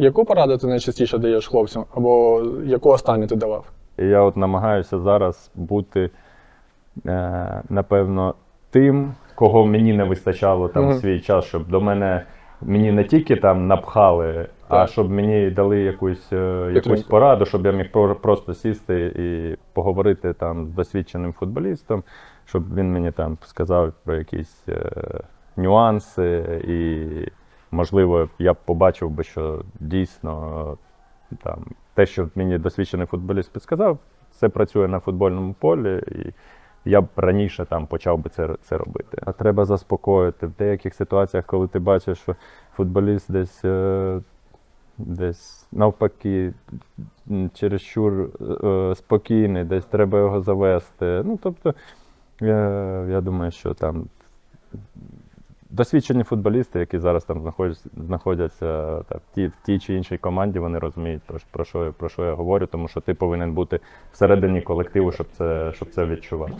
Яку пораду ти найчастіше даєш хлопцям, або яку останню ти давав? Я от намагаюся зараз бути, е, напевно, тим, кого мені не вистачало там в свій час, щоб до мене мені не тільки там напхали, а щоб мені дали якусь, е, якусь пораду, щоб я міг про- просто сісти і поговорити там з досвідченим футболістом, щоб він мені там сказав про якісь е, нюанси, і, можливо, я б побачив би, що дійсно е, там те, що мені досвідчений футболіст підсказав, це працює на футбольному полі, і я б раніше там почав би це, це робити. А треба заспокоїти в деяких ситуаціях, коли ти бачиш, що футболіст десь. е, Десь навпаки, чересчур е, спокійний, десь треба його завести. Ну, тобто, я, я думаю, що там досвідчені футболісти, які зараз там знаходяться, знаходяться так, в, тій, в тій чи іншій команді, вони розуміють, про, про, що, про що я говорю, тому що ти повинен бути всередині колективу, щоб це, щоб це відчувати.